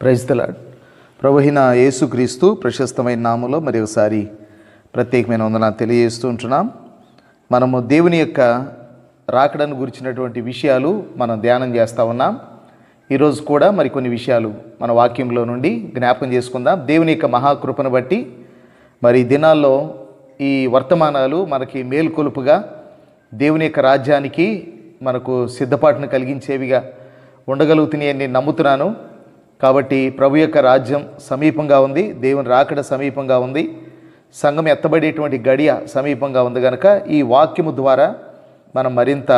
ప్రైజ్తలాడ్ ప్రభుహిన యేసుక్రీస్తు ప్రశస్తమైన నామంలో మరి ఒకసారి ప్రత్యేకమైన వందన తెలియజేస్తూ ఉంటున్నాం. మనము దేవుని యొక్క రాకడను గురించినటువంటి విషయాలు మనం ధ్యానం చేస్తూ ఉన్నాం. ఈరోజు కూడా మరికొన్ని విషయాలు మన వాక్యంలో నుండి జ్ఞాపకం చేసుకుందాం. దేవుని యొక్క మహాకృపను బట్టి మరి దినాల్లో ఈ వర్తమానాలు మనకి మేల్కొలుపుగా దేవుని యొక్క రాజ్యానికి మనకు సిద్ధపాటును కలిగించేవిగా ఉండగలుగుతున్నాయని నేను నమ్ముతున్నాను. కాబట్టి ప్రభు యొక్క రాజ్యం సమీపంగా ఉంది దేవుని రాకడ సమీపంగా ఉంది సంఘం ఎత్తబడేటువంటి గడియ సమీపంగా ఉంది కనుక ఈ వాక్యము ద్వారా మనం మరింత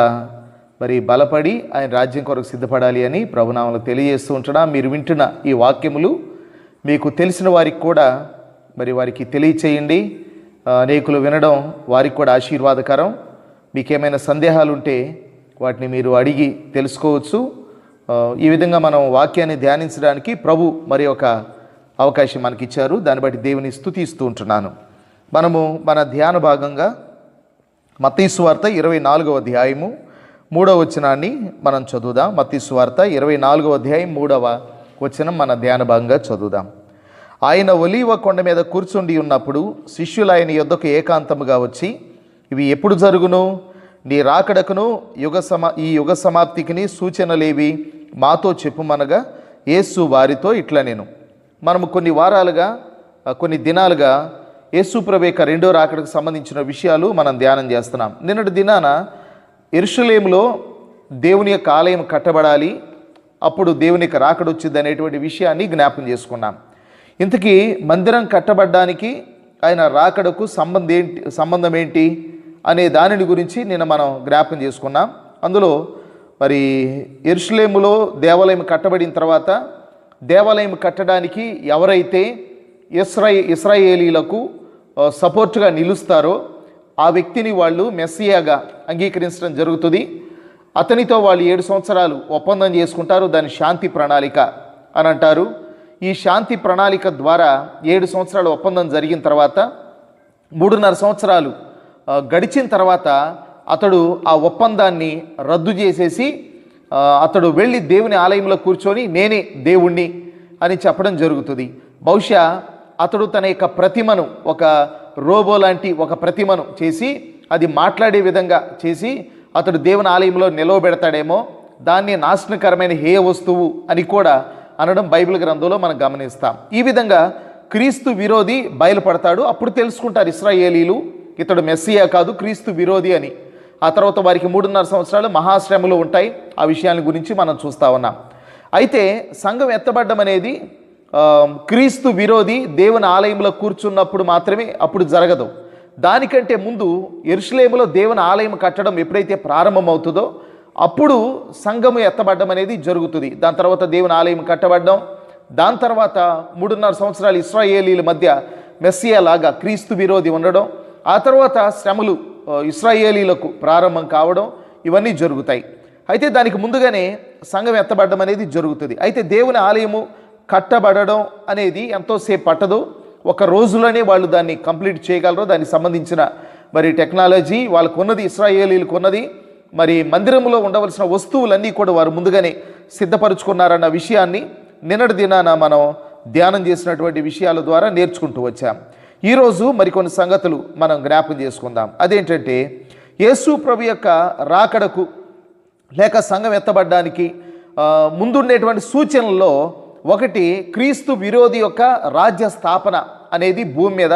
మరి బలపడి ఆయన రాజ్యం కొరకు సిద్ధపడాలి అని ప్రభునామలు తెలియజేస్తూ ఉంటున్నా. మీరు వింటున్న ఈ వాక్యములు మీకు తెలిసిన వారికి కూడా మరి వారికి తెలియచేయండి. అనేకులు వినడం వారికి కూడా ఆశీర్వాదకరం. మీకేమైనా సందేహాలు ఉంటే వాటిని మీరు అడిగి తెలుసుకోవచ్చు. ఈ విధంగా మనం వాక్యాన్ని ధ్యానించడానికి ప్రభు మరి ఒక అవకాశం మనకి ఇచ్చారు దాన్ని బట్టి దేవుని స్థుతిస్తూ ఉంటున్నాను. మనము మన ధ్యాన భాగంగా మతీశ్వార్త వార్త ఇరవై నాలుగవ అధ్యాయము మూడవ వచనాన్ని మనం చదువుదాం. మతీశ్వార్త వార్త ఇరవై నాలుగవ అధ్యాయం మూడవ వచనం మన ధ్యాన భాగంగా చదువుదాం. ఆయన ఒలీవ కొండ మీద కూర్చుండి ఉన్నప్పుడు శిష్యులు ఆయన యొద్దకు ఏకాంతముగా వచ్చి ఇవి ఎప్పుడు జరుగును? నీ రాకడకును యుగ సమా ఈ యుగ సమాప్తికిని సూచనలేవి. మాతో చెప్పుమనగా యేసు వారితో ఇట్లా నేను. మనము కొన్ని వారాలుగా కొన్ని దినాలుగా యేసు ప్రభు రెండో రాకడకు సంబంధించిన విషయాలు మనం ధ్యానం చేస్తున్నాం. నిన్నటి దినాన ఇరుషులేములో దేవుని యొక్క ఆలయం కట్టబడాలి అప్పుడు దేవుని యొక్క రాకడొచ్చింది అనేటువంటి విషయాన్ని జ్ఞాపం చేసుకున్నాం. ఇంతకీ మందిరం కట్టబడ్డానికి ఆయన రాకడకు సంబంధం ఏంటి సంబంధం ఏంటి అనే దానిని గురించి నిన్న మనం జ్ఞాపం చేసుకున్నాం. అందులో మరి ఎరుషలేములో దేవాలయం కట్టబడిన తర్వాత దేవాలయం కట్టడానికి ఎవరైతే ఇస్రాయ ఇస్రాయేలీలకు సపోర్ట్గా నిలుస్తారో ఆ వ్యక్తిని వాళ్ళు మెస్సియాగా అంగీకరించడం జరుగుతుంది. అతనితో వాళ్ళు ఏడు సంవత్సరాలు ఒప్పందం చేసుకుంటారు. దాని శాంతి ప్రణాళిక అని అంటారు. ఈ శాంతి ప్రణాళిక ద్వారా ఏడు సంవత్సరాలు ఒప్పందం జరిగిన తర్వాత మూడున్నర సంవత్సరాలు గడిచిన తర్వాత అతడు ఆ ఒప్పందాన్ని రద్దు చేసేసి అతడు వెళ్ళి దేవుని ఆలయంలో కూర్చొని నేనే దేవుణ్ణి అని చెప్పడం జరుగుతుంది. బహుశా అతడు తన యొక్క ప్రతిమను ఒక రోబో లాంటి ఒక ప్రతిమను చేసి అది మాట్లాడే విధంగా చేసి అతడు దేవుని ఆలయంలో నిలవబెడతాడేమో దాన్ని నాశనకరమైన హేయ వస్తువు అని కూడా అనడం బైబిల్ గ్రంథంలో మనం గమనిస్తాం. ఈ విధంగా క్రీస్తు విరోధి బయలుపడతాడు. అప్పుడు తెలుసుకుంటారు ఇస్రాయేలీలు ఇతడు మెస్సియా కాదు క్రీస్తు విరోధి అని. ఆ తర్వాత వారికి మూడున్నర సంవత్సరాలు మహాశ్రమలు ఉంటాయి. ఆ విషయాల గురించి మనం చూస్తా ఉన్నాం. అయితే సంఘం ఎత్తబడ్డం అనేది క్రీస్తు విరోధి దేవుని ఆలయంలో కూర్చున్నప్పుడు మాత్రమే అప్పుడు జరగదు. దానికంటే ముందు ఎరుషలేములో దేవుని ఆలయం కట్టడం ఎప్పుడైతే ప్రారంభమవుతుందో అప్పుడు సంఘము ఎత్తబడ్డం అనేది జరుగుతుంది. దాని తర్వాత దేవుని ఆలయం కట్టబడ్డం దాని తర్వాత మూడున్నర సంవత్సరాలు ఇస్రాయేలీల మధ్య మెస్సియా లాగా క్రీస్తు విరోధి ఉండడం ఆ తర్వాత శ్రమలు ఇస్రాయేలీలకు ప్రారంభం కావడం ఇవన్నీ జరుగుతాయి. అయితే దానికి ముందుగానే సంఘం ఎత్తబడడం అనేది జరుగుతుంది. అయితే దేవుని ఆలయము కట్టబడడం అనేది ఎంతోసేపు పట్టదు. ఒక రోజులోనే వాళ్ళు దాన్ని కంప్లీట్ చేయగలరు. దానికి సంబంధించిన మరి టెక్నాలజీ వాళ్ళకు ఉన్నది ఇస్రాయేలీలకు ఉన్నది మరి మందిరంలో ఉండవలసిన వస్తువులన్నీ కూడా వారు ముందుగానే సిద్ధపరుచుకున్నారన్న విషయాన్ని నిన్నటి దినాన మనం ధ్యానం చేసినటువంటి విషయాల ద్వారా నేర్చుకుంటూ వచ్చాం. ఈరోజు మరికొన్ని సంగతులు మనం జ్ఞాపం చేసుకుందాం. అదేంటంటే యేసు ప్రభు యొక్క రాకడకు లేక సంఘం ఎత్తబడ్డానికి ముందుండేటువంటి సూచనల్లో ఒకటి క్రీస్తు విరోధి యొక్క రాజ్య స్థాపన అనేది భూమి మీద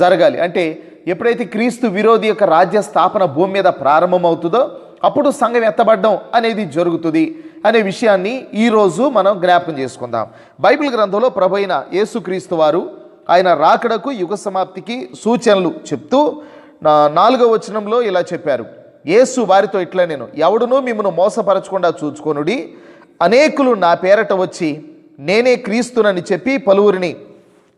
జరగాలి. అంటే ఎప్పుడైతే క్రీస్తు విరోధి యొక్క రాజ్య స్థాపన భూమి మీద ప్రారంభమవుతుందో అప్పుడు సంఘం ఎత్తబడ్డం అనేది జరుగుతుంది అనే విషయాన్ని ఈరోజు మనం జ్ఞాపకం చేసుకుందాం. బైబిల్ గ్రంథంలో ప్రభు అయిన యేసుక్రీస్తు వారు ఆయన రాకడకు యుగ సమాప్తికి సూచనలు చెప్తూ నా- నాలుగో వచనంలో ఇలా చెప్పారు. యేసు వారితో ఇట్లా నేను ఎవడునూ మిమ్మను మోసపరచకుండా చూచుకొనుడి. అనేకులు నా పేరట వచ్చి నేనే క్రీస్తునని చెప్పి పలువురిని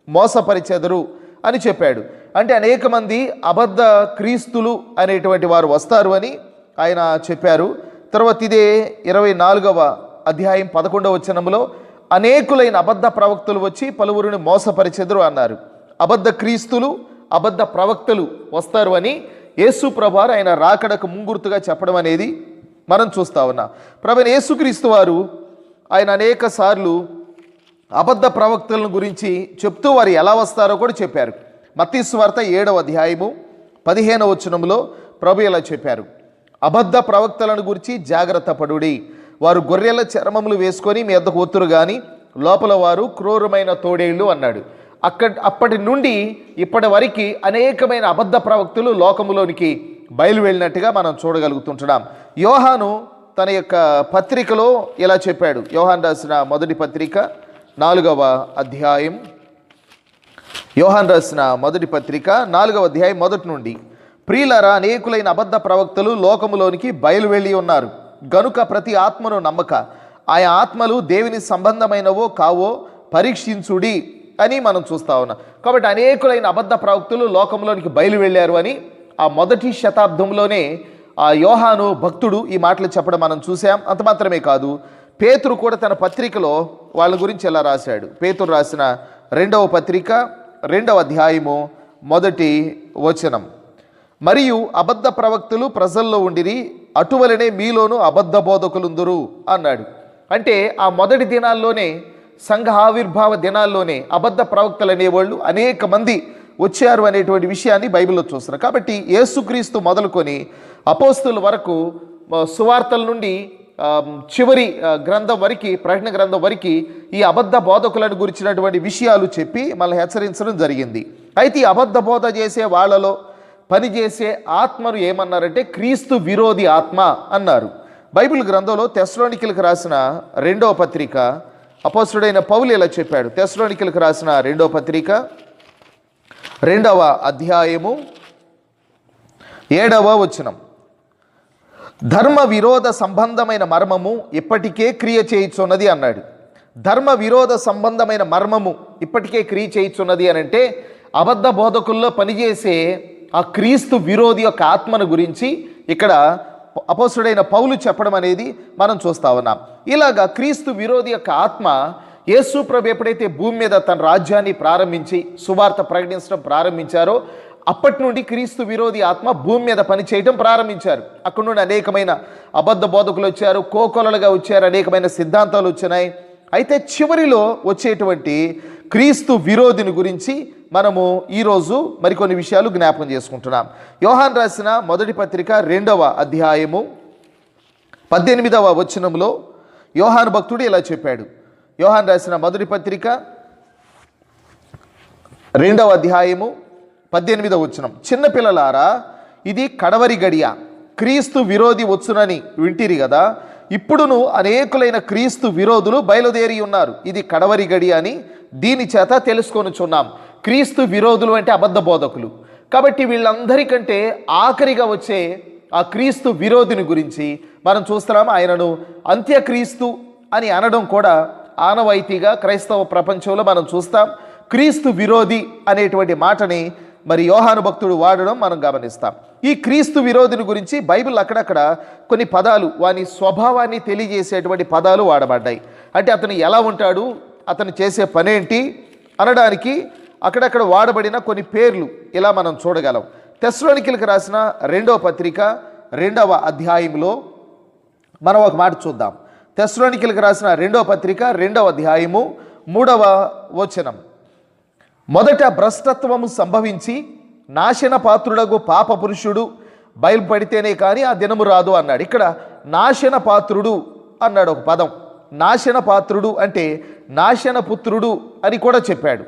మోసపరిచెదరు అని చెప్పాడు. అంటే అనేక మంది అబద్ధ క్రీస్తులు అనేటువంటి వారు వస్తారు అని ఆయన చెప్పారు. తర్వాత ఇదే ఇరవై నాలుగవ అధ్యాయం పదకొండవ వచనంలో అనేకులైన అబద్ధ ప్రవక్తలు వచ్చి పలువురిని మోసపరిచెదరు అన్నారు. అబద్ధ క్రీస్తులు అబద్ధ ప్రవక్తలు వస్తారు అని యేసు ప్రభారు ఆయన రాకడకు ముంగుర్తుగా చెప్పడం అనేది మనం చూస్తా ఉన్నా. ప్రభు యేసుక్రీస్తు వారు ఆయన అనేక సార్లు అబద్ధ ప్రవక్తలను గురించి చెప్తూ వారు ఎలా వస్తారో కూడా చెప్పారు. మత్తీసు వార్త ఏడవ అధ్యాయము పదిహేనవ వచనంలో ప్రభు ఇలా చెప్పారు. అబద్ధ ప్రవక్తలను గురించి జాగ్రత్త పడుడి. వారు గొర్రెల చర్మములు వేసుకొని మీ వద్దకు ఒత్తురు కానీ లోపల వారు క్రూరమైన తోడేళ్ళు అన్నాడు. అక్కడ అప్పటి నుండి ఇప్పటి వరకు అనేకమైన అబద్ధ ప్రవక్తులు లోకములోనికి బయలు వెళ్ళినట్టుగా మనం చూడగలుగుతుంటున్నాం. యోహాను తన యొక్క పత్రికలో ఇలా చెప్పాడు. యోహాన్ రాసిన మొదటి పత్రిక నాలుగవ అధ్యాయం. యోహాన్ రాసిన మొదటి పత్రిక నాలుగవ అధ్యాయం మొదటి నుండి. ప్రియులరా అనేకులైన అబద్ధ ప్రవక్తలు లోకములోనికి బయలువెళ్ళి ఉన్నారు. గనుక ప్రతి ఆత్మను నమ్మక. ఆయా ఆత్మలు దేవుని సంబంధమైనవో కావో పరీక్షించుడి అని మనం చూస్తా ఉన్నాం. కాబట్టి అనేకులైన అబద్ధ ప్రవక్తులు లోకంలోనికి బయలు వెళ్ళారు అని ఆ మొదటి శతాబ్దంలోనే ఆ యోహాను భక్తుడు ఈ మాటలు చెప్పడం మనం చూసాం అంత మాత్రమే కాదు పేతురు కూడా తన పత్రికలో వాళ్ళ గురించి ఎలా రాశాడు? పేతురు రాసిన రెండవ పత్రిక రెండవ అధ్యాయము మొదటి వచనం. మరియు అబద్ధ ప్రవక్తులు ప్రజల్లో ఉండిరి అటువలనే మీలోనూ అబద్ధ బోధకులుందురు అన్నాడు. అంటే ఆ మొదటి దినాల్లోనే సంఘ ఆవిర్భావ దినాల్లోనే అబద్ధ ప్రవక్తలు అనేవాళ్ళు అనేక మంది వచ్చారు అనేటువంటి విషయాన్ని బైబిల్లో చూస్తున్నారు కాబట్టి యేసుక్రీస్తు మొదలుకొని అపోస్తుల వరకు సువార్తల నుండి చివరి గ్రంథం వరకు ప్రకటన గ్రంథం వరకు ఈ అబద్ధ బోధకులను గురించినటువంటి విషయాలు చెప్పి మళ్ళీ హెచ్చరించడం జరిగింది. అయితే ఈ అబద్ధ బోధ చేసే వాళ్ళలో పనిచేసే ఆత్మను ఏమన్నారంటే క్రీస్తు విరోధి ఆత్మ అన్నారు. బైబిల్ గ్రంథంలో తెస్లోనికిలకు రాసిన రెండవ పత్రిక అపోసుడైన పౌలు ఇలా చెప్పాడు. తెస్లోనికిలకు రాసిన రెండవ పత్రిక రెండవ అధ్యాయము ఏడవ వచనం. ధర్మ విరోధ సంబంధమైన మర్మము ఇప్పటికే క్రియ చేయుచున్నది అన్నాడు. ధర్మ విరోధ సంబంధమైన మర్మము ఇప్పటికే క్రియ చేయుచున్నది అని అంటే అబద్ధ బోధకుల్లో పనిచేసే ఆ క్రీస్తు విరోధి యొక్క ఆత్మను గురించి ఇక్కడ అపోసుడైన పౌలు చెప్పడం అనేది మనం చూస్తా ఉన్నాం. ఇలాగా క్రీస్తు విరోధి యొక్క ఆత్మ యేసుప్రభు ఎప్పుడైతే భూమి మీద తన రాజ్యాన్ని ప్రారంభించి సువార్త ప్రకటించడం ప్రారంభించారో అప్పటి నుండి క్రీస్తు విరోధి ఆత్మ భూమి మీద పనిచేయడం ప్రారంభించారు. అక్కడ నుండి అనేకమైన అబద్ధ బోధకులు వచ్చారు కోకొలలుగా వచ్చారు అనేకమైన సిద్ధాంతాలు వచ్చినాయి. అయితే చివరిలో వచ్చేటువంటి క్రీస్తు విరోధిని గురించి మనము ఈరోజు మరికొన్ని విషయాలు జ్ఞాపకం చేసుకుంటున్నాం. యోహాన్ రాసిన మొదటి పత్రిక రెండవ అధ్యాయము పద్దెనిమిదవ వచనంలో యోహాన్ భక్తుడు ఇలా చెప్పాడు. యోహాన్ రాసిన మొదటి పత్రిక రెండవ అధ్యాయము పద్దెనిమిదవ వచనం. చిన్నపిల్లలారా ఇది కడవరి గడియ. క్రీస్తు విరోధి వచ్చునని వింటిరి కదా. ఇప్పుడును అనేకులైన క్రీస్తు విరోధులు బయలుదేరి ఉన్నారు. ఇది కడవరి గడి అని దీని చేత తెలుసుకొనుచున్నాం. క్రీస్తు విరోధులు అంటే అబద్ధ బోధకులు. కాబట్టి వీళ్ళందరికంటే ఆఖరిగా వచ్చే ఆ క్రీస్తు విరోధిని గురించి మనం చూస్తున్నాం. ఆయనను అంత్యక్రీస్తు అని అనడం కూడా ఆనవాయితీగా క్రైస్తవ ప్రపంచంలో మనం చూస్తాం. క్రీస్తు విరోధి అనేటువంటి మాటని మరి యోహాను భక్తుడు వాడడం మనం గమనిస్తాం. ఈ క్రీస్తు విరోధిని గురించి బైబిల్ అక్కడక్కడ కొన్ని పదాలు వాని స్వభావాన్ని తెలియజేసేటువంటి పదాలు వాడబడ్డాయి. అంటే అతను ఎలా ఉంటాడు అతను చేసే పనేంటి అనడానికి అక్కడక్కడ వాడబడిన కొన్ని పేర్లు ఇలా మనం చూడగలం. తెస్లోనికిలకు రాసిన రెండవ పత్రిక రెండవ అధ్యాయంలో మనం ఒక మాట చూద్దాం. తెస్లోనికిలకు రాసిన రెండవ పత్రిక రెండవ అధ్యాయము మూడవ వచనం. మొదట భ్రష్టత్వము సంభవించి నాశన పాత్రుడగు పాప పురుషుడు బయలుపడితేనే కానీ ఆ దినము రాదు అన్నాడు. ఇక్కడ నాశన పాత్రుడు అన్నాడు ఒక పదం. నాశన పాత్రుడు అంటే నాశన పుత్రుడు అని కూడా చెప్పాడు.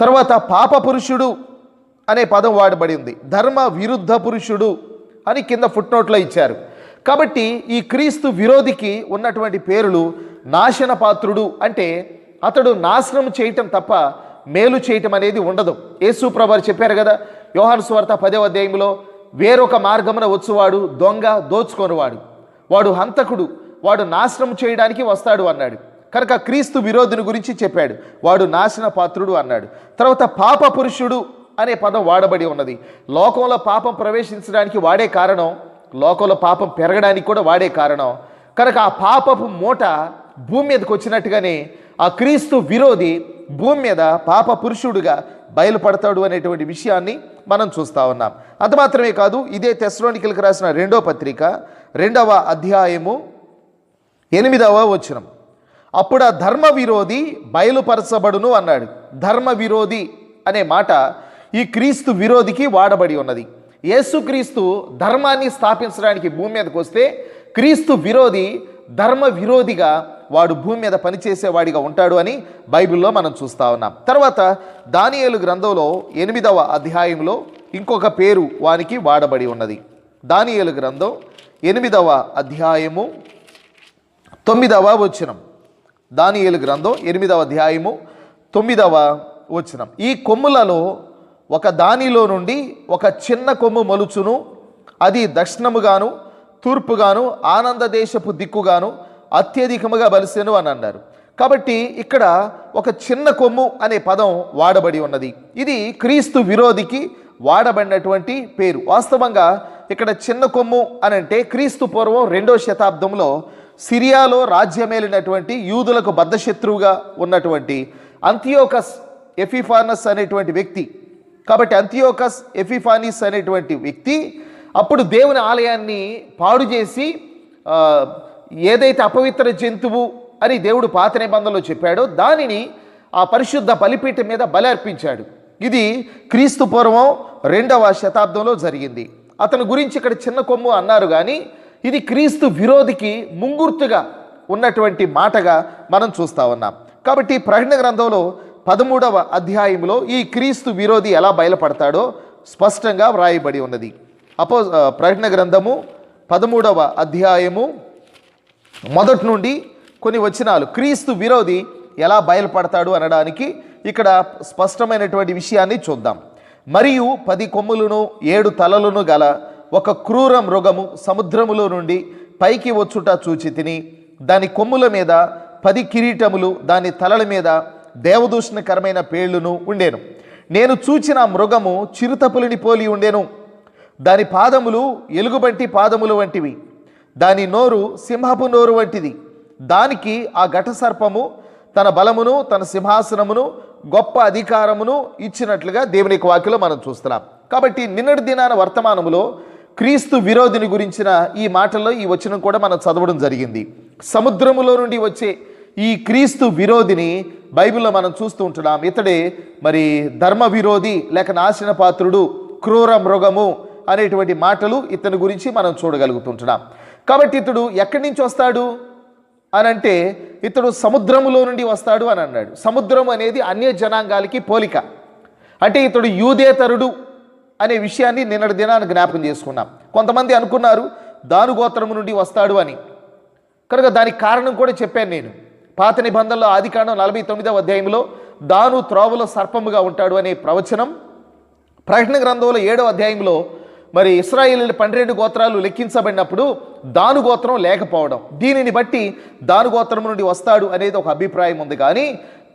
తర్వాత పాప పురుషుడు అనే పదం వాడబడింది. ధర్మ విరుద్ధ పురుషుడు అని కింద ఫుట్నోట్లో ఇచ్చారు. కాబట్టి ఈ క్రీస్తు విరోధికి ఉన్నటువంటి పేర్లు నాశన పాత్రుడు అంటే అతడు నాశనం చేయటం తప్ప మేలు చేయటం అనేది ఉండదు. యేసు చెప్పారు కదా యోహాను స్వార్త పదే అధ్యాయంలో వేరొక మార్గమున వచ్చువాడు దొంగ దోచుకొనివాడు. వాడు హంతకుడు వాడు నాశనం చేయడానికి వస్తాడు అన్నాడు. కనుక క్రీస్తు విరోధుని గురించి చెప్పాడు. వాడు నాశన పాత్రుడు అన్నాడు. తర్వాత పాప పురుషుడు అనే పదం వాడబడి ఉన్నది. లోకంలో పాపం ప్రవేశించడానికి వాడే కారణం లోకంలో పాపం పెరగడానికి కూడా వాడే కారణం. కనుక ఆ పాపపు మూట భూమి మీదకి వచ్చినట్టుగానే ఆ క్రీస్తు విరోధి భూమి మీద పాప పురుషుడుగా బయలుపడతాడు అనేటువంటి విషయాన్ని మనం చూస్తా ఉన్నాం. అంత మాత్రమే కాదు ఇదే తెస్లోనికలకు రాసిన రెండో పత్రిక రెండవ అధ్యాయము ఎనిమిదవ వచనం. అప్పుడు ఆ ధర్మ విరోధి బయలుపరచబడును అన్నాడు. ధర్మ విరోధి అనే మాట ఈ క్రీస్తు విరోధికి వాడబడి ఉన్నది. యేసుక్రీస్తు ధర్మాన్ని స్థాపించడానికి భూమి మీదకి వస్తే క్రీస్తు విరోధి ధర్మ విరోధిగా వాడు భూమి మీద పనిచేసేవాడిగా ఉంటాడు అని బైబిల్లో మనం చూస్తా ఉన్నాం. తర్వాత దానియేలు గ్రంథంలో ఎనిమిదవ అధ్యాయంలో ఇంకొక పేరు వానికి వాడబడి ఉన్నది. దానియేలు గ్రంథం ఎనిమిదవ అధ్యాయము తొమ్మిదవ వచనం. దానియేలు గ్రంథం ఎనిమిదవ అధ్యాయము తొమ్మిదవ వచనం. ఈ కొమ్ములలో ఒక దానిలో నుండి ఒక చిన్న కొమ్ము మలుచును. అది దక్షిణముగాను తూర్పుగాను ఆనంద దేశపు దిక్కుగాను అత్యధికముగా బలిసెను అని అన్నారు. కాబట్టి ఇక్కడ ఒక చిన్న కొమ్ము అనే పదం వాడబడి ఉన్నది. ఇది క్రీస్తు విరోధికి వాడబడినటువంటి పేరు. వాస్తవంగా ఇక్కడ చిన్న కొమ్ము అని అంటే క్రీస్తు పూర్వం రెండో శతాబ్దంలో సిరియాలో రాజ్యమేలినటువంటి యూదులకు బద్ధశత్రువుగా ఉన్నటువంటి అంతియోకస్ ఎఫిఫానస్ అనేటువంటి వ్యక్తి. కాబట్టి అంతియోకస్ ఎఫిఫానిస్ అనేటువంటి వ్యక్తి అప్పుడు దేవుని ఆలయాన్ని పాడు చేసి ఏదైతే అపవిత్ర జంతువు అని దేవుడు పాత నిబంధనలో చెప్పాడో దానిని ఆ పరిశుద్ధ బలిపీఠం మీద బలి అర్పించాడు ఇది క్రీస్తు పూర్వం రెండవ శతాబ్దంలో జరిగింది. అతని గురించి ఇక్కడ చిన్న కొమ్ము అన్నారు కానీ ఇది క్రీస్తు విరోధికి ముంగుర్తుగా ఉన్నటువంటి మాటగా మనం చూస్తా ఉన్నాం. కాబట్టి ప్రకటన గ్రంథంలో పదమూడవ అధ్యాయంలో ఈ క్రీస్తు విరోధి ఎలా బయలుపడతాడో స్పష్టంగా వ్రాయబడి ఉన్నది. అపో ప్రకటన గ్రంథము పదమూడవ అధ్యాయము మొదటి నుండి కొన్ని వచనాలు. క్రీస్తు విరోధి ఎలా బయలుపడతాడు అనడానికి ఇక్కడ స్పష్టమైనటువంటి విషయాన్ని చూద్దాం. మరియు పది కొమ్ములను ఏడు తలలను గల ఒక క్రూర మృగము సముద్రములో నుండి పైకి వచ్చుట చూచి తిని దాని కొమ్ముల మీద పది కిరీటములు దాని తలల మీద దేవదూషణకరమైన పేళ్ళును ఉండేను. నేను చూచిన మృగము చిరుతపులిని పోలి ఉండేను. దాని పాదములు ఎలుగుబంటి పాదములు వంటివి. దాని నోరు సింహపు నోరు వంటిది. దానికి ఆ ఘట సర్పము తన బలమును తన సింహాసనమును గొప్ప అధికారమును ఇచ్చినట్లుగా దేవుని వాక్యలో మనం చూస్తున్నాం. కాబట్టి నిన్నటి దినాన వర్తమానములో క్రీస్తు విరోధిని గురించిన ఈ మాటల్లో ఈ వచనం కూడా మనం చదవడం జరిగింది. సముద్రములో నుండి వచ్చే ఈ క్రీస్తు విరోధిని బైబిల్లో మనం చూస్తూ ఉంటున్నాం. ఇతడే మరి ధర్మ విరోధి లేక నాశన పాత్రుడు క్రూర మృగము అనేటువంటి మాటలు ఇతని గురించి మనం చూడగలుగుతుంటున్నాం కాబట్టి ఇతడు ఎక్కడి నుంచి వస్తాడు? అని అంటే ఇతడు సముద్రములో నుండి వస్తాడు అని అన్నాడు. సముద్రం అనేది అన్య జనాంగాలకి పోలిక. అంటే ఇతడు యూదేతరుడు అనే విషయాన్ని నిన్నటి దినాన్ని జ్ఞాపకం చేసుకున్నాం. కొంతమంది అనుకున్నారు దాను గోత్రము నుండి వస్తాడు అని. కనుక దానికి కారణం కూడా చెప్పాను నేను. పాత నిబంధనలో ఆదికాండం నలభై తొమ్మిదవ అధ్యాయంలో దాను త్రోవలో సర్పముగా ఉంటాడు అనే ప్రవచనం ప్రకటన గ్రంథంలో ఏడవ అధ్యాయంలో మరి ఇస్రాయేలీల పన్నెండు గోత్రాలు లెక్కించబడినప్పుడు దాను గోత్రం లేకపోవడం. దీనిని బట్టి దాను గోత్రం నుండి వస్తాడు అనేది ఒక అభిప్రాయం ఉంది కానీ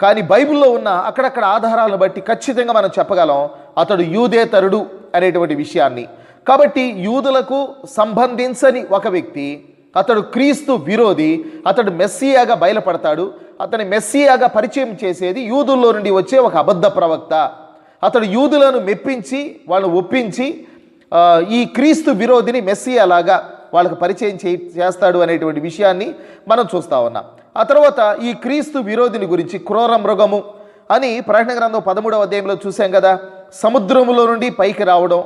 కానీ బైబిల్లో ఉన్న అక్కడక్కడ ఆధారాలను బట్టి ఖచ్చితంగా మనం చెప్పగలం అతడు యూదేతరుడు అనేటువంటి విషయాన్ని. కాబట్టి యూదులకు సంబంధించని ఒక వ్యక్తి అతడు క్రీస్తు విరోధి అతడు మెస్సియాగా బయలుపడతాడు అతని మెస్సియాగా పరిచయం చేసేది యూదుల్లో నుండి వచ్చే ఒక అబద్ధ ప్రవక్త. అతడు యూదులను మెప్పించి వాళ్ళను ఒప్పించి ఈ క్రీస్తు విరోధిని మెస్సియాలాగా వాళ్ళకు పరిచయం చే చేస్తాడు అనేటువంటి విషయాన్ని మనం చూస్తా ఉన్నాం. ఆ తర్వాత ఈ క్రీస్తు విరోధిని గురించి క్రూర మృగము అని ప్రకటన గ్రంథం పదమూడవ అధ్యాయంలో చూసాం కదా. సముద్రములో నుండి పైకి రావడం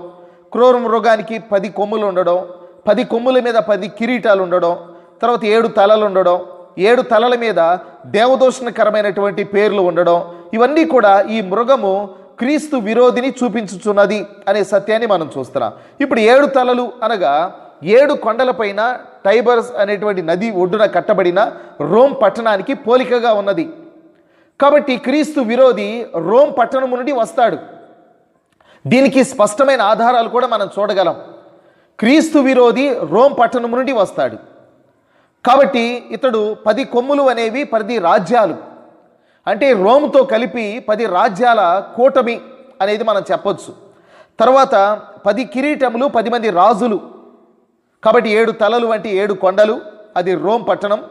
క్రూర మృగానికి పది కొమ్ములు ఉండడం పది కొమ్ముల మీద పది కిరీటాలు ఉండడం తర్వాత ఏడు తలలు ఉండడం ఏడు తలల మీద దేవదోషణకరమైనటువంటి పేర్లు ఉండడం ఇవన్నీ కూడా ఈ మృగము క్రీస్తు విరోధిని చూపించుచున్నది అనే సత్యాన్ని మనం చూస్తున్నాం. ఇప్పుడు ఏడు తలలు అనగా ఏడు కొండలపైన టైబర్స్ అనేటువంటి నది ఒడ్డున కట్టబడిన రోమ్ పట్టణానికి పోలికగా ఉన్నది. కాబట్టి క్రీస్తు విరోధి రోమ్ పట్టణము నుండి వస్తాడు. దీనికి స్పష్టమైన ఆధారాలు కూడా మనం చూడగలం. క్రీస్తు విరోధి రోమ్ పట్టణం నుండి వస్తాడు. కాబట్టి ఇతడు పది కొమ్ములు అనేవి పది రాజ్యాలు. అంటే రోమ్తో కలిపి పది రాజ్యాల కూటమి అనేది మనం చెప్పొచ్చు. తర్వాత పది కిరీటములు పది మంది రాజులు. కాబట్టి ఏడు తలలు వంటి ఏడు కొండలు అది రోమ్ పట్టణం.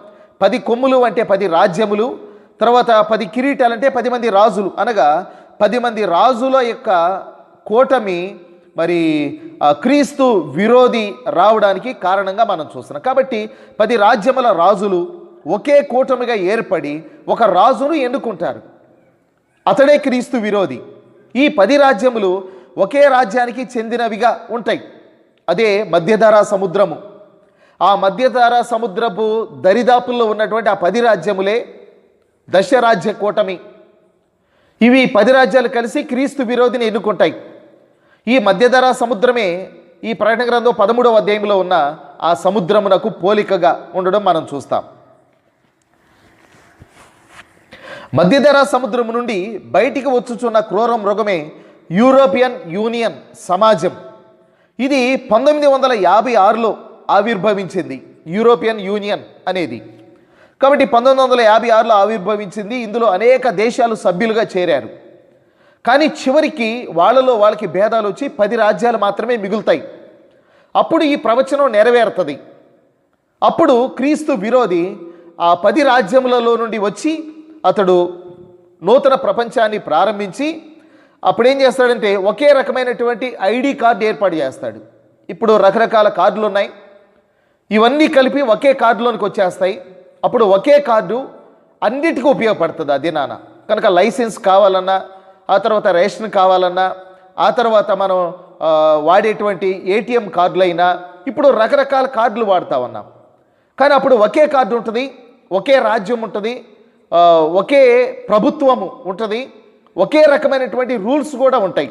పది కొమ్ములు అంటే పది రాజ్యములు. తర్వాత పది కిరీటాలంటే పది మంది రాజులు. అనగా పది మంది రాజుల యొక్క కూటమి మరి క్రీస్తు విరోధి రావడానికి కారణంగా మనం చూస్తున్నాం. కాబట్టి పది రాజ్యముల రాజులు ఒకే కూటమిగా ఏర్పడి ఒక రాజును ఎన్నుకుంటారు. అతడే క్రీస్తు విరోధి. ఈ పది రాజ్యములు ఒకే రాజ్యానికి చెందినవిగా ఉంటాయి. అదే మధ్యధారా సముద్రము. ఆ మధ్యధారా సముద్రపు దరిదాపుల్లో ఉన్నటువంటి ఆ పది రాజ్యములే దశరాజ్య కూటమి. ఇవి పది రాజ్యాలు కలిసి క్రీస్తు విరోధిని ఎన్నుకుంటాయి. ఈ మధ్యధరా సముద్రమే ఈ ప్రకటన గ్రంథం పదమూడవ అధ్యాయంలో ఉన్న ఆ సముద్రమునకు పోలికగా ఉండడం మనం చూస్తాం. మధ్యధరా సముద్రం నుండి బయటికి వచ్చుచున్న క్రూర మృగమే యూరోపియన్ యూనియన్ సమాజం. ఇది పంతొమ్మిది వందల యాభై ఆరులో ఆవిర్భవించింది యూరోపియన్ యూనియన్ అనేది. కాబట్టి పంతొమ్మిది వందల యాభై ఆరులో ఆవిర్భవించింది ఇందులో అనేక దేశాలు సభ్యులుగా చేరారు. కానీ చివరికి వాళ్ళలో వాళ్ళకి భేదాలు వచ్చి పది రాజ్యాలు మాత్రమే మిగులుతాయి. అప్పుడు ఈ ప్రవచనం నెరవేరుతుంది. అప్పుడు క్రీస్తు విరోధి ఆ పది రాజ్యములలో నుండి వచ్చి అతడు నూతన ప్రపంచాన్ని ప్రారంభించి అప్పుడు ఏం చేస్తాడంటే ఒకే రకమైనటువంటి ఐడి కార్డు ఏర్పాటు చేస్తాడు. ఇప్పుడు రకరకాల కార్డులు ఉన్నాయి ఇవన్నీ కలిపి ఒకే కార్డులోనికి వచ్చేస్తాయి. అప్పుడు ఒకే కార్డు అన్నిటికీ ఉపయోగపడుతుంది అది నాన్న కనుక లైసెన్స్ కావాలన్నా ఆ తర్వాత రేషన్ కావాలన్నా ఆ తర్వాత మనం వాడేటువంటి ఏటీఎం కార్డులైనా ఇప్పుడు రకరకాల కార్డులు వాడుతా ఉన్నాం. కానీ అప్పుడు ఒకే కార్డు ఉంటుంది ఒకే రాజ్యం ఉంటుంది ఒకే ప్రభుత్వము ఉంటుంది. ఒకే రకమైనటువంటి రూల్స్ కూడా ఉంటాయి.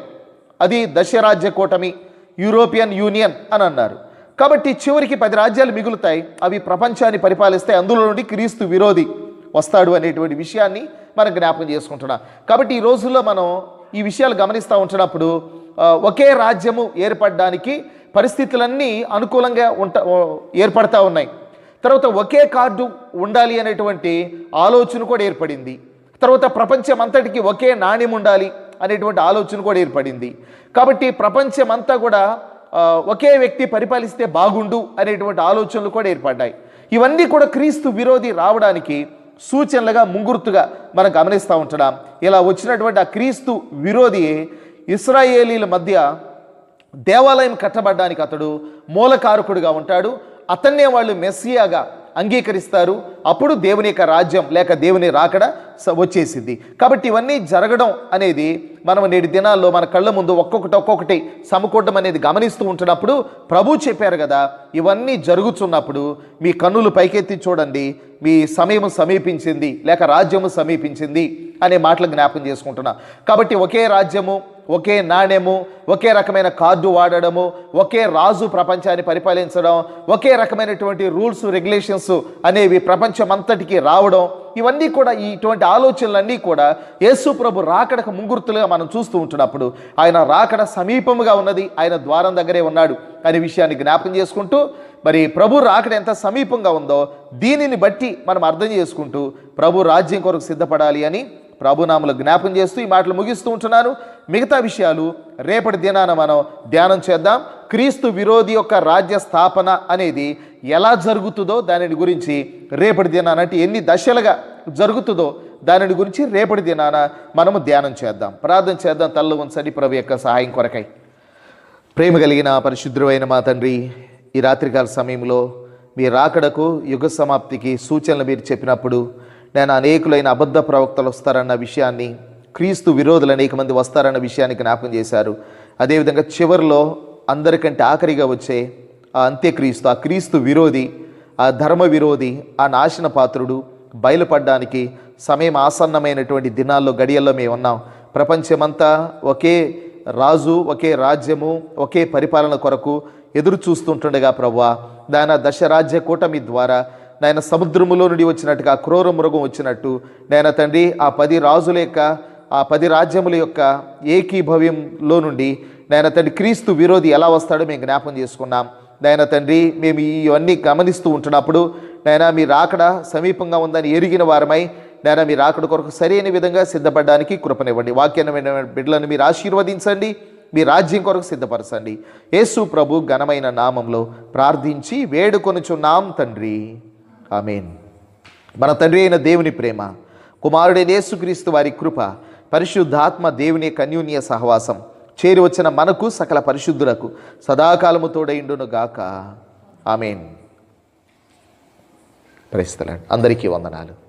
అది దశరాజ్య కూటమి యూరోపియన్ యూనియన్ అని అన్నారు. కాబట్టి చివరికి పది రాజ్యాలు మిగులుతాయి. అవి ప్రపంచాన్ని పరిపాలిస్తే అందులో నుండి క్రీస్తు విరోధి వస్తాడు అనేటువంటి విషయాన్ని మనం జ్ఞాపకం చేసుకుంటున్నాం. కాబట్టి ఈ రోజుల్లో మనం ఈ విషయాలు గమనిస్తూ ఉంటున్నప్పుడు ఒకే రాజ్యము ఏర్పడడానికి పరిస్థితులన్నీ అనుకూలంగా ఉంట ఏర్పడతా ఉన్నాయి. తర్వాత ఒకే కార్డు ఉండాలి అనేటువంటి ఆలోచన కూడా ఏర్పడింది. తర్వాత ప్రపంచం అంతటికి ఒకే నాణ్యం ఉండాలి అనేటువంటి ఆలోచన కూడా ఏర్పడింది. కాబట్టి ప్రపంచం అంతా కూడా ఒకే వ్యక్తి పరిపాలిస్తే బాగుండు అనేటువంటి ఆలోచనలు కూడా ఏర్పడ్డాయి. ఇవన్నీ కూడా క్రీస్తు విరోధి రావడానికి సూచనలుగా ముంగుర్తుగా మనం గమనిస్తూ ఉంటున్నాం. ఇలా వచ్చినటువంటి ఆ క్రీస్తు విరోధి ఇస్రాయేలీల మధ్య దేవాలయం కట్టబడ్డానికి అతడు మూలకారకుడిగా ఉంటాడు. అతన్నే వాళ్ళు మెస్సియాగా అంగీకరిస్తారు. అప్పుడు దేవుని యొక్క రాజ్యం లేక దేవుని రాకడ వచ్చేసింది కాబట్టి ఇవన్నీ జరగడం అనేది మనం నేటి దినాల్లో మన కళ్ళ ముందు ఒక్కొక్కటి ఒక్కొక్కటి సమకూడడం అనేది గమనిస్తూ ఉంటున్నప్పుడు ప్రభు చెప్పారు కదా ఇవన్నీ జరుగుతున్నప్పుడు మీ కన్నులు పైకెత్తి చూడండి మీ సమయం సమీపించింది లేక రాజ్యము సమీపించింది అనే మాటలు జ్ఞాపకం చేసుకుంటున్నా. కాబట్టి ఒకే రాజ్యము ఒకే నాణ్యము ఒకే రకమైన కార్డు వాడడము ఒకే రాజు ప్రపంచాన్ని పరిపాలించడం ఒకే రకమైనటువంటి రూల్స్ రెగ్యులేషన్స్ అనేవి ప్రపంచం అంతటికి రావడం ఇవన్నీ కూడా ఈ ఇటువంటి ఆలోచనలన్నీ కూడా యేసు ప్రభు రాకడకు ముంగుర్తులుగా మనం చూస్తూ ఉంటున్నప్పుడు ఆయన రాకడ సమీపముగా ఉన్నది ఆయన ద్వారం దగ్గరే ఉన్నాడు అనే విషయాన్ని జ్ఞాపకం చేసుకుంటూ మరి ప్రభు రాకడ ఎంత సమీపంగా ఉందో దీనిని బట్టి మనం అర్థం చేసుకుంటూ ప్రభు రాజ్యం కొరకు సిద్ధపడాలి అని ప్రభునాములు జ్ఞాపకం చేస్తూ ఈ మాటలు ముగిస్తూ ఉంటున్నాను. మిగతా విషయాలు రేపటి దినాన మనం ధ్యానం చేద్దాం. క్రీస్తు విరోధి యొక్క రాజ్య స్థాపన అనేది ఎలా జరుగుతుందో దానిని గురించి రేపటి దినాన అంటే ఎన్ని దశలుగా జరుగుతుందో దానిని గురించి రేపటి దినాన మనము ధ్యానం చేద్దాం. ప్రార్థన చేద్దాం. తల్లు ఉంచండి ప్రభు యొక్క సహాయం కొరకై. ప్రేమ కలిగిన పరిశుద్రమైన మా తండ్రి ఈ రాత్రికాల సమయంలో మీ రాకడకు యుగ సమాప్తికి సూచనలు మీరు చెప్పినప్పుడు నేను అనేకులైన అబద్ధ ప్రవక్తలు వస్తారన్న విషయాన్ని క్రీస్తు విరోధులు అనేక మంది వస్తారన్న విషయాన్ని జ్ఞాపకం చేశారు. అదేవిధంగా చివరిలో అందరికంటే ఆఖరిగా వచ్చే ఆ అంత్యక్రీస్తు ఆ క్రీస్తు విరోధి ఆ ధర్మ విరోధి ఆ నాశన పాత్రుడు బయలుపడడానికి సమయం ఆసన్నమైనటువంటి దినాల్లో గడియల్లో మేము ఉన్నాం. ప్రపంచమంతా ఒకే రాజు ఒకే రాజ్యము ఒకే పరిపాలన కొరకు ఎదురు చూస్తుంటుండగా ప్రవ్వా దాని దశరాజ్య కూటమి ద్వారా నాయన సముద్రములో నుండి వచ్చినట్టుగా క్రూర మృగం వచ్చినట్టు నాయన తండ్రి ఆ పది రాజుల యొక్క ఆ పది రాజ్యముల యొక్క ఏకీభవ్యంలో నుండి నాయన తండ్రి క్రీస్తు విరోధి ఎలా వస్తాడో మేము జ్ఞాపం చేసుకున్నాం. నాయన తండ్రి మేము ఇవన్నీ గమనిస్తూ ఉంటున్నప్పుడు నాయన మీ రాకడ సమీపంగా ఉందని ఎరిగిన వారమై నాయన మీ రాకడ కొరకు సరైన విధంగా సిద్ధపడడానికి కృపనివ్వండి. వాక్యమైన బిడ్డలను మీరు ఆశీర్వదించండి. మీ రాజ్యం కొరకు సిద్ధపరచండి. యేసు ప్రభు ఘనమైన నామంలో ప్రార్థించి వేడుకొనుచున్నాం తండ్రి. ఆమెన్. మన తండ్రి అయిన దేవుని ప్రేమ కుమారుడైన యేసుక్రీస్తు వారి కృప పరిశుద్ధాత్మ దేవుని కన్యూనియ సహవాసం. చేరి వచ్చిన మనకు సకల పరిశుద్ధులకు సదాకాలము తోడైండును గాక. ఆమెన్. ప్రస్తులాడు అందరికీ వందనాలు.